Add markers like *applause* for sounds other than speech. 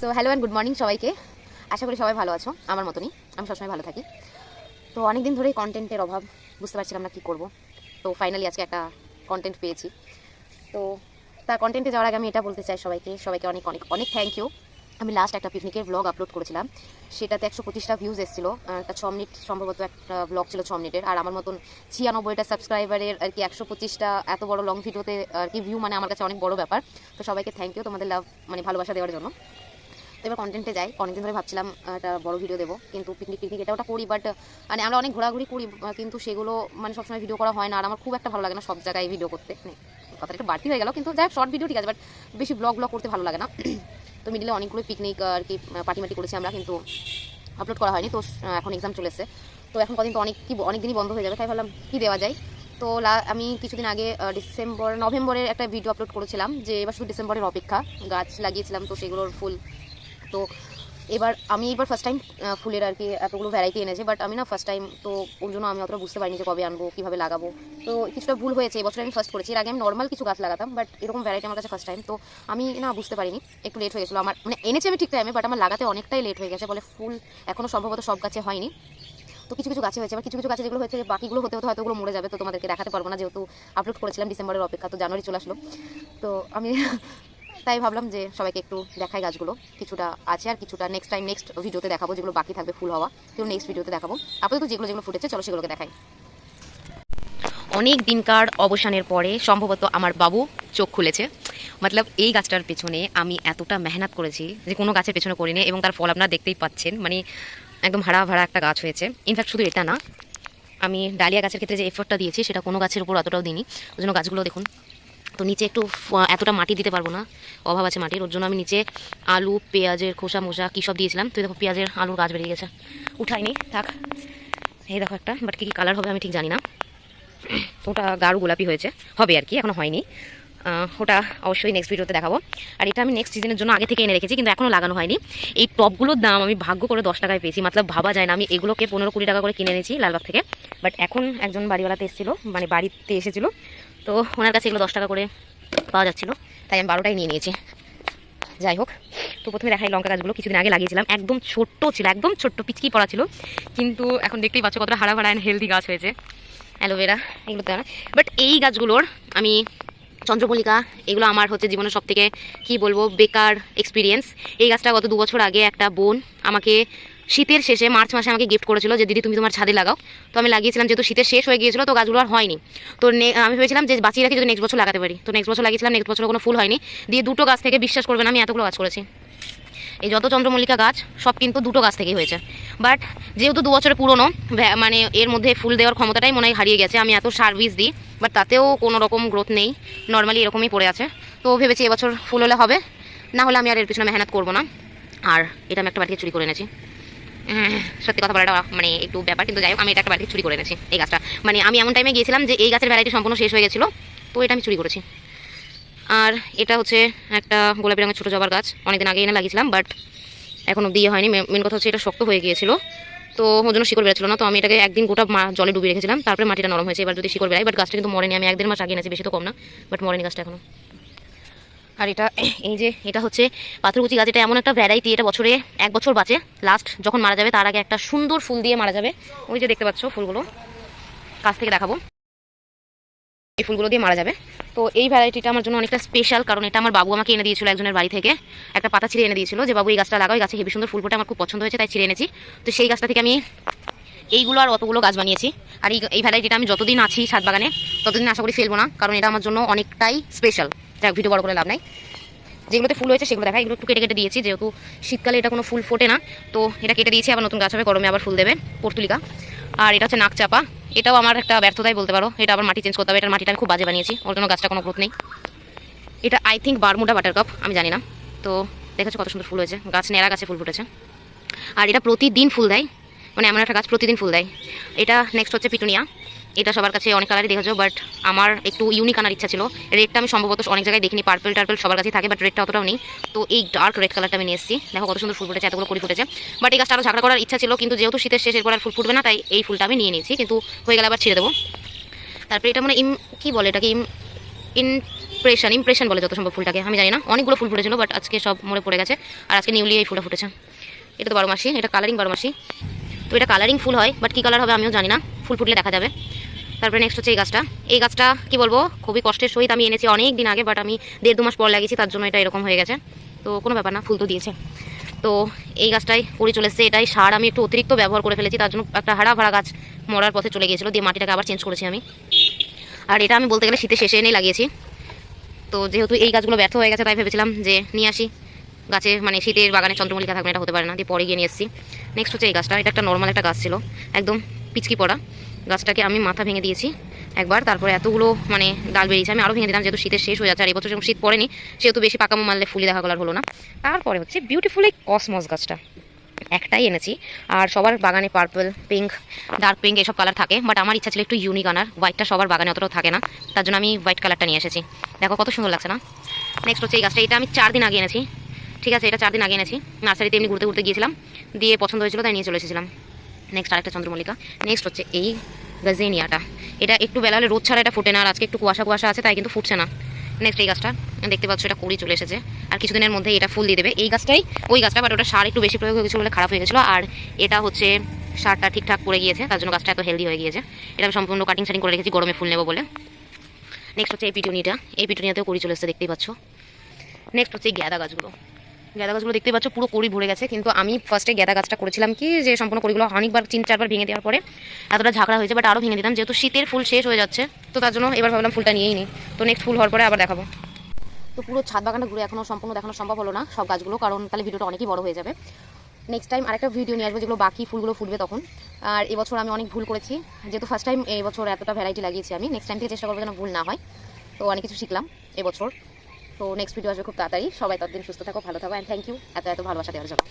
So hello and good morning সবাইকে। আশা করি সবাই ভালো আছো, আমার মতনই। আমি সবসময় ভালো থাকি। তো অনেক দিন ধরেই কন্টেন্টের অভাব, বুঝতে পারছিলাম না কী করব। তো ফাইনালি আজকে একটা কন্টেন্ট পেয়েছি। তো তার কন্টেন্টে যাওয়ার আগে আমি এটা বলতে চাই সবাইকে। সবাইকে অনেক অনেক অনেক থ্যাংক ইউ আমি লাস্ট একটা পিকনিকের ব্লগ আপলোড করেছিলাম। সেটাতে একশো পঁচিশটা ভিউজ এসেছিল। একটা ছ মিনিট সম্ভবত একটা ব্লগ ছিল ছ মিনিটের। আর আমার মতন ছিয়ানব্বইটা সাবস্ক্রাইবারের আর কি একশো পঁচিশটা এত বড় লং ভিডিওতে আর কি ভিউ মানে আমার কাছে অনেক বড় ব্যাপার। তো সবাইকে থ্যাংক ইউ তোমাদের লাভ মানে ভালোবাসা দেওয়ার জন্য। তো এবার কন্টেন্টে যাই। অনেকদিন ধরে ভাবছিলাম একটা বড় ভিডিও দেবো। কিন্তু পিকনিক পিকনিক এটা ওটা করি বাট মানে আমরা অনেক ঘোরাঘুরি করি কিন্তু সেগুলো মানে সবসময় ভিডিও করা হয় না। আর আমার খুব একটা ভালো লাগে না সব জায়গায় ভিডিও করতে। মানে কথাটা একটু বাড়তি হয়ে গেল, কিন্তু যাই শর্ট ভিডিও ঠিক আছে বাট বেশি ব্লগ ব্লগ করতে ভালো লাগে না। *clears throat* তো মিডিলে অনেকগুলো পিকনিক আর কি পার্টি মাটি করেছি আমরা, কিন্তু আপলোড করা হয়নি। তো এখন এক্সাম চলেছে তো এখন কদিন তো অনেক কি অনেক দিনই বন্ধ হয়ে যাবে, তাই ভাবলাম কী দেওয়া যায়? তো লা- আমি কিছুদিন আগে ডিসেম্বর নভেম্বরের একটা ভিডিও আপলোড করেছিলাম, যে এবার শুধু ডিসেম্বরের অপেক্ষা। গাছ লাগিয়েছিলাম, তো সেগুলোর ফুল তো এবার আমি এবার ফার্স্ট টাইম ফুলের আর কি এতগুলো ভ্যারাইটি এনেছে বাট আমি না ফার্স্ট টাইম তো ওর জন্য আমি অতটা বুঝতে পারিনি যে কবে আনব, কীভাবে লাগাবো। তো কিছুটা ভুল হয়েছে, এবছর আমি ফার্স্ট করেছি, এর আগে আমি নর্মাল কিছু গাছ লাগাতাম বাট এরকম ভ্যারাইটি আমার কাছে ফার্স্ট টাইম তো আমি না বুঝতে পারিনি, একটু লেট হয়ে গেছিল আমার মানে এনেছি আমি ঠিক টাইমে বাট আমার লাগাতে অনেকটাই লেট হয়ে গেছে, বলে ফুল এখনও সম্ভবত সব গাছে হয়নি। তো কিছু কিছু গাছে হয়েছে, আবার কিছু কিছু গাছে যেগুলো হয়েছে, বাকিগুলো হতে হতে হয়তো ওগুলো মরে যাবে, তো তোমাদেরকে দেখাতে পারব না, যেহেতু আপলোড করেছিলাম ডিসেম্বরের অপেক্ষা, তো জানুয়ারি চলে আসলো। তো আমি তাই ভাবলাম যে সবাইকে একটু দেখাই গাছগুলো। কিছুটা আছে আর কিছুটা নেক্সট টাইম নেক্সট ভিডিওতে দেখাবো যেগুলো বাকি থাকবে ফুল হওয়া। সেগুলো নেক্সট ভিডিওতে দেখাবো। আপাতত যেগুলো যেগুলো ফুটেছে, চলো সেগুলোকে দেখাই। অনেক দিনকার অবসানের পরে সম্ভবত আমার বাবু চোখ খুলেছে। মতলব এই গাছটার পেছনে আমি এতটা মেহনত করেছি যে কোনো গাছের পেছনে করিনি এবং তার ফল আপনারা দেখতেই পাচ্ছেন। মানে একদম হারা ভাড়া একটা গাছ হয়েছে। ইনফ্যাক্ট শুধু এটা না, আমি ডালিয়া গাছের ক্ষেত্রে যে এফোর্টটা দিয়েছি, সেটা কোনো গাছের উপর অতটাও দিইনি। ওই জন্য গাছগুলো দেখুন তো নিচে একটু এতটা মাটি দিতে পারব না। অভাব আছে মাটির, ওর জন্য আমি নিচে আলু, পেঁয়াজের খোসা মোসা কী সব দিয়েছিলাম। তুই দেখো পেঁয়াজের আলুর গাছ বেরিয়ে গেছে। উঠাইনি, থাক। এই দেখো একটা বাট কী কী কালার হবে আমি ঠিক জানি না। ওটা গাঢ় গোলাপি হয়েছে, হবে আর কি, এখনও হয়নি। ওটা অবশ্যই নেক্সট ভিডিওতে দেখাবো। আর এটা আমি নেক্সট সিজনের জন্য আগে থেকে এনে রেখেছি, কিন্তু এখনও লাগানো হয়নি। এই টপগুলোর দাম আমি ভাগ্য করে দশ টাকায় পেয়েছি, মতলব ভাবা যায় না। আমি এগুলোকে পনেরো কুড়ি টাকা করে কিনে এনেছি লালবাগ থেকে। বাট এখন একজন বাড়িওয়ালাতে এসেছিল মানে বাড়িতে এসেছিল। তো ওনার কাছে এগুলো দশ টাকা করে পাওয়া যাচ্ছিল, তাই আমি বারোটাই নিয়ে নিয়েছি। যাই হোক, তো প্রথমে দেখাই লঙ্কা গাছগুলো, কিছুদিন আগে লাগিয়েছিলাম। একদম ছোট্ট ছিল, একদম ছোট্ট পিচকি পড়া ছিল, কিন্তু এখন দেখতেই পাচ্ছ কতটা হারা ভাড়া হেলদি গাছ হয়েছে। অ্যালোভেরা এগুলো তো বাট এই গাছগুলোর আমি চন্দ্রমল্লিকা, এগুলো আমার হচ্ছে জীবনের সব থেকে কী বলব, বেকার এক্সপিরিয়েন্স এই গাছটা গত দু বছর আগে একটা বোন আমাকে শীতের শেষে মার্চ মাসে আমাকে গিফট করেছিল যে, দিদি, তুমি তোমার ছাদে লাগাও। তো আমি লাগিয়েছিলাম, যেহেতু শীতের শেষ হয়ে গিয়েছিল, তো গাছগুলো আর হয়নি। তো আমি ভেবেছিলাম যে, বাঁচিয়ে রাখি যদি নেক্সট বছর লাগাতে পারি। তো নেক্সট বছর লাগিয়েছিলাম নেক্সট বছর কোনো ফুল হয়নি। দিয়ে দুটো গাছ থেকে বিশ্বাস করবেন, আমি এতগুলো গাছ করেছি। এই যত চন্দ্রমল্লিকা গাছ, সব কিন্তু দুটো গাছ থেকেই হয়েছে। বাট যেহেতু দু বছরের পুরনো মানে এর মধ্যে ফুল দেওয়ার ক্ষমতাটাই মনে হয় হারিয়ে গেছে, আমি এত সার্ভিস দিই বাট তাতেও কোনো রকম গ্রোথ নেই। নর্মালি এরকমই পড়ে আছে। তো ভেবেছি এবছর ফুল হলে হবে। না হলে আমি আর এর পিছনে মেহনত করব না। আর এটা আমি একটা বাড়িতে চুরি করে এনেছি। সত্যি কথা বলাটা মানে একটু ব্যাপার, কিন্তু যাই হোক আমি এটা একটা বাড়িতে চুরি করে এনেছি এই গাছটা। মানে আমি এমন টাইমে গিয়েছিলাম যে এই গাছের ভ্যারাইটি সম্পূর্ণ শেষ হয়ে গেছিল, তো এটা আমি চুরি করেছি। আর এটা হচ্ছে একটা গোলাপি রঙের ছোটো জবার গাছ, অনেকদিন আগে এনে লাগিয়েছিলাম বাট এখন অব্দি ইয়ে হয়নি। মেন কথা হচ্ছে এটা শক্ত হয়ে গিয়েছিল, তো ওর জন্য শিকড় বেরোচ্ছিল না, তো আমি এটাকে একদিন গোটা জলে ডুবিয়ে রেখেছিলাম, তারপরে মাটিটা নরম হয়েছে, এবার যদি শিকড় বেড়াই বাট গাছটা কিন্তু মরেনি, আমি এক দেড় মাস আগে এনেছি, বেশি তো কম না বাট মরেনি গাছটা এখনও। আর এটা, এই যে, এটা হচ্ছে পাথরকুচি গাছ, এটা এমন একটা ভ্যারাইটি এটা বছরে এক বছর বাঁচে। লাস্ট যখন মারা যাবে, তার আগে একটা সুন্দর ফুল দিয়ে মারা যাবে। ওই যে দেখতে পাচ্ছ ফুলগুলো। কাছ থেকে দেখাবো। এই ফুলগুলো দিয়ে মারা যাবে। তো এই ভ্যারাইটিটা আমার জন্য অনেকটা স্পেশাল কারণ এটা আমার বাবু আমাকে এনে দিয়েছিল একজনের বাড়ি থেকে। একটা পাতা ছিঁড়ে এনে দিয়েছিল যে, বাবু, এই গাছটা লাগাও, এই গাছে হেবি সুন্দর ফুল ফোটে, আমার খুব পছন্দ হয়েছে, তাই ছিঁড়ে এনেছি। তো সেই গাছটা থেকে আমি এইগুলো আর অতগুলো গাছ বানিয়েছি। আর এই ভ্যারাইটিটা আমি যতদিন আছি ছাদ বাগানে, ততদিন আশা করি ফেলব না, কারণ এটা আমার জন্য অনেকটাই স্পেশাল যাক, ভিডিও বড় করে লাভ নাই। যেগুলোতে ফুল হয়েছে সেগুলো দেখা, এগুলো একটু কেটে কেটে দিয়েছি, যেহেতু শীতকালে এটা কোনো ফুল ফোটে না, তো এটা কেটে দিয়েছি, আবার নতুন গাছ হবে, গরমে আবার ফুল দেবে, পর্তুলিকা। আর এটা হচ্ছে নাকচাপা এটাও আমার একটা ব্যর্থতাই বলতে পারো, এটা আবার মাটি চেঞ্জ করতে হবে, এটার মাটিটা আমি খুব বাজে বানিয়েছি, ওর জন্য গাছটা কোনো গ্রোথ নেই। এটা I think Bermuda buttercup আমি জানি না। তো দেখেছ কত সুন্দর ফুল হয়েছে, গাছ নেড়া গাছে ফুল ফুটেছে। আর এটা প্রতিদিন ফুল দেয় মানে এমন একটা গাছ প্রতিদিন ফুল দেয়। এটা নেক্সট হচ্ছে পিটুনিয়া। এটা সবার কাছে অনেক কালারই দেখেছ বাট আমার একটু ইউনিক আনার ইচ্ছা ছিল। রেডটা আমি সম্ভবত অনেক জায়গায় দেখিনি পার্পল টার্পল সবার কাছেই থাকে বাট রেডটা অতটাও নেই। তো এই ডার্ক রেড কালারটা আমি নিয়ে এসেছি। দেখো কত সুন্দর ফুল ফুটেছে, এতগুলো কুড়ি ফুটেছে। বাট এই গাছটা আরও ঝাঁকড়া করার ইচ্ছা ছিল, কিন্তু যেহেতু শীতের শেষ, এরপর আর ফুল ফুটবে না, তাই এই ফুলটা আমি নিয়ে নিয়েছি, কিন্তু হয়ে গেলে আবার ছিঁড়ে দেবো। তারপরে এটা মানে ইম, কী বলে এটাকে, ইম ইমপ্রেশন ইমপ্রেশন বলে যত সম্ভব ফুলটাকে, আমি জানি না। অনেকগুলো ফুল ফুটেছিল বাট আজকে সব মরে পড়ে গেছে। আর আজকে নিউলি এই ফুলটা ফুটেছে। এটা তো বারো মাসি, এটা কালারিং বারো মাসি। তো এটা কালারিং ফুল হয় বাট কী কালার হবে আমিও জানি না। ফুল ফুটলে দেখা যাবে। তারপরে নেক্সট হচ্ছে এই গাছটা। এই গাছটা, কি বলব, খুবই কষ্টের সহিত আমি এনেছি অনেক দিন আগে বাট আমি দেড় দু মাস পর লাগিয়েছি, তার জন্য এটা এরকম হয়ে গেছে। তো কোনো ব্যাপার না, ফুল তো দিয়েছে। তো এই গাছটাই পড়ে চলে এসেছে, এটাই সার আমি একটু অতিরিক্ত ব্যবহার করে ফেলেছি, তার জন্য একটা হারা ভাড়া গাছ মরার পথে চলে গিয়েছিল, দিয়ে মাটিটাকে আবার চেঞ্জ করেছি আমি। আর এটা আমি বলতে গেলে শীতে শেষে এনেই লাগিয়েছি। তো যেহেতু এই গাছগুলো ব্যর্থ হয়ে গেছে, তাই ভেবেছিলাম যে নিয়ে আসি। গাছে মানে শীতের বাগানে চন্দ্রমল্লিকা থাকবে, এটা হতে পারে না, দিয়ে পরে গিয়ে নিয়ে এসেছি। নেক্সট হচ্ছে এই গাছটা, এটা একটা নর্মাল একটা গাছ ছিল, একদম পিচকি পড়া। গাছটাকে আমি মাথা ভেঙে দিয়েছি। একবার তারপরে এতগুলো মানে ডাল বেরিয়েছে। আমি আরও ভেঙে দিলাম, যেহেতু শীতের শেষ হয়ে যাচ্ছে, আর এবছর যখন শীত পড়েনি, সেহেতু বেশি পাকামো মারলে ফুলি দেখা গলার হলো না। তারপরে হচ্ছে বিউটিফুল এই কসমস গাছটা। একটাই এনেছি। আর সবার বাগানে পার্পল পিঙ্ক ডার্ক পিঙ্ক এসব কালার থাকে। বাট আমার ইচ্ছা ছিল একটু ইউনিক আনার। হোয়াইটটা সবার বাগানে অতটাও থাকে না। তার জন্য আমি হোয়াইট কালারটা নিয়ে এসেছি। দেখো কত সুন্দর লাগছে না? নেক্সট হচ্ছে এই গাছটা। এটা আমি চার দিন আগে এনেছি। ঠিক আছে, এটা চার দিন আগে এনেছি। নার্সারিতে এমনি ঘুরতে ঘুরতে গিয়েছিলাম। দিয়ে পছন্দ হয়েছিল, তাই নিয়ে চলে এসেছিলাম। নেক্সট আরেকটা চন্দ্রমল্লিকা। নেক্সট হচ্ছে এই গাজেনিয়াটা এটা একটু বেলা হলে রোদ ছাড়া এটা ফুটে না, আর আজকে একটু কুয়াশা কুয়াশা আছে, তাই কিন্তু ফুটছে না। নেক্সট এই গাছটা। দেখতে পাচ্ছ এটা কুড়ি চলে এসেছে। আর কিছুদিনের মধ্যে এটা ফুল দিয়ে দেবে। এই গাছটাই, ওই গাছটা বাট ওটা সার একটু বেশি প্রয়োগ হয়ে বলে খারাপ হয়ে গেছিল। আর এটা হচ্ছে, সারটা ঠিকঠাক পড়ে গিয়েছে। তার জন্য গাছটা এত হেলদি হয়ে গিয়েছে। এটা আমি সম্পূর্ণ কাটিং সাটিং করে রেখেছি, গরমে ফুল নেব বলে। নেক্সট হচ্ছে এই পিটুনিটা এই পিটুনিয়াতেও কুড়ি চলে এসেছে, দেখতেই পাচ্ছ। নেক্সট হচ্ছে এই গ্যাদা গাছগুলো। গ্যাদা গাছগুলো দেখতে পাচ্ছ, পুরো কড়ি ভরে গেছে। কিন্তু আমি ফার্স্টে গ্যাদা গাছটা করেছিলাম কি, যে সম্পূর্ণ কড়িগুলো অনেকবার তিন, চারবার ভেঙে দেওয়ার পরে এতটা ঝাঁকড়া হয়েছে বাট আরও ভেঙে দিতাম। যেহেতু শীতের ফুল শেষ হয়ে যাচ্ছে, তো তার জন্য এবার ভাবলাম ফুলটা নিয়েই নিই। তো নেক্সট ফুল হওয়ার পরে আবার দেখাবো। তো পুরো ছাদ বাগানটা ঘুরে এখনও সম্পূর্ণ দেখানো সম্ভব হলো না, সব গাছগুলো, কারণ তাহলে ভিডিওটা অনেকই বড় হয়ে যাবে। নেক্সট টাইম আরেকটা ভিডিও নিয়ে আসব, যেগুলো বাকি ফুলগুলো ফুটবে তখন। আর এবছর আমি অনেক ভুল করেছি, যেহেতু ফার্স্ট টাইম এবছর এতটা ভ্যারাইটি লাগিয়েছি আমি নেক্সট টাইম থেকে চেষ্টা করব যেন ভুল না হয়। তো অনেক কিছু শিখলাম এবছর। তো নেক্সট ভিডিও আসবে খুব তাড়াতাড়ি। সবাই ততদিন সুস্থ থাকো, ভালো থাকো অ্যান্ড থ্যাংক ইউ এত এত ভালোবাসা দেওয়ার জন্য।